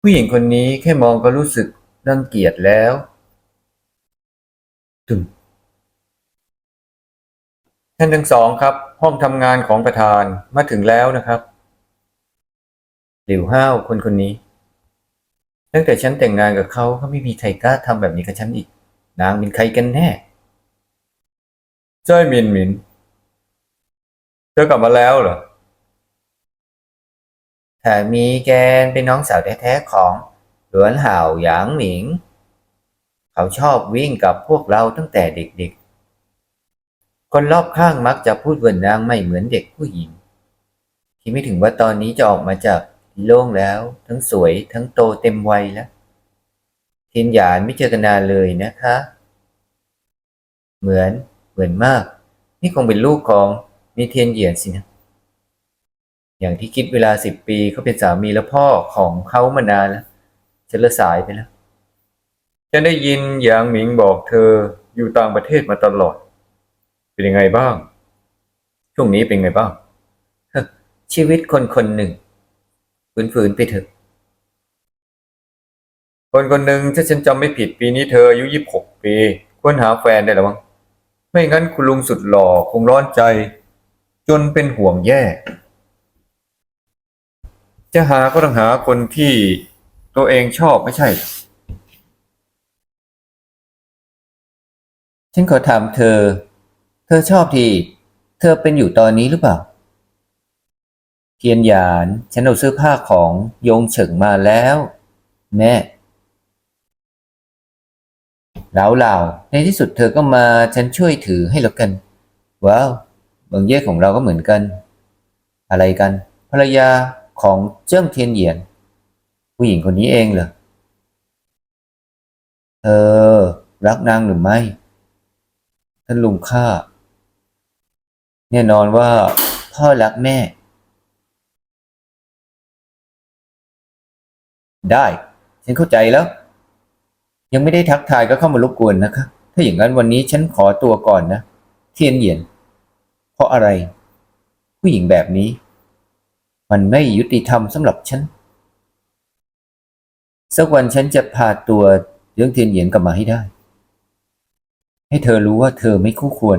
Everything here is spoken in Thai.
ผู้หญิงคนนี้แค่มองก็รู้สึกรังเกียจแล้วตึมท่านทั้งสองครับ ห้องทำงานของประธานมาถึงแล้วนะครับ หลิวห้าวคนคนนี้ ตั้งแต่ฉันแต่งงานกับเขาก็ไม่มีใครกล้าทำแบบนี้กับฉันอีก นางเป็นใครกันแน่ใช่มินมินเธอกลับมาแล้วเหรอ ถ้ามีแกนเป็นน้องสาวแท้ๆของหลวนห่าวหยางหมิง เขาชอบวิ่งกับพวกเราตั้งแต่เด็กๆ คนรอบข้างมักจะพูดว่านางไม่เหมือนเด็กผู้หญิง คิดไม่ถึงว่าตอนนี้จะออกมาจากโล่งแล้ว ทั้งสวยทั้งโตเต็มวัยแล้วเทียนหยานไม่เจอกันนานเลยนะคะ เหมือนเหมือนมาก นี่คงเป็นลูกของมีเทียนเหยียนสินะ อย่างที่คิดเวลาสิบปีเขาเป็นสามีและพ่อของเขามานานแล้วฉันละสายไปแล้วฉันได้ยินหยางหมิงบอกเธออยู่ต่างประเทศมาตลอด เป็นยังไงบ้าง ช่วงนี้เป็นไงบ้างชีวิตคนคนหนึ่งฝืนๆไปเถอะ คนคนหนึ่งถ้าฉันจำไม่ผิดปีนี้เธออายุยี่สิบหกปีควรหาแฟนได้แล้วมั้งไม่งั้นคุณลุงสุดหล่อคงร้อนใจ จนเป็นห่วงแย่ จะหาก็ต้องหาคนที่ตัวเองชอบไม่ใช่ ฉันขอถามเธอ เธอชอบที่ เธอเป็นอยู่ตอนนี้หรือเปล่า เทียนหยาน ฉันเอาเสื้อผ้าของยงเฉิงมาแล้ว แม่เหล่าๆในที่สุดเธอก็มาฉันช่วยถือให้แล้วกัน ว้าวเมืองเย่ของเราก็เหมือนกัน อะไรกัน ภรรยา ของเจิ้งเทียนเหยียน ผู้หญิงคนนี้เองเหรอ เธอรักนางหรือไม่ ท่านลุงข้า แน่นอนว่าพ่อรักแม่ ได้ ฉันเข้าใจแล้ว ยังไม่ได้ทักทายก็เข้ามารบกวนนะคะ ถ้าอย่างนั้นวันนี้ฉันขอตัวก่อนนะ เทียนเหยียน เพราะอะไร ผู้หญิงแบบนี้ มันไม่ยุติธรรมสำหรับฉัน สักวันฉันจะพาตัวเรื่องเทียนเหยียนกลับมาให้ได้ ให้เธอรู้ว่าเธอไม่คู่ควร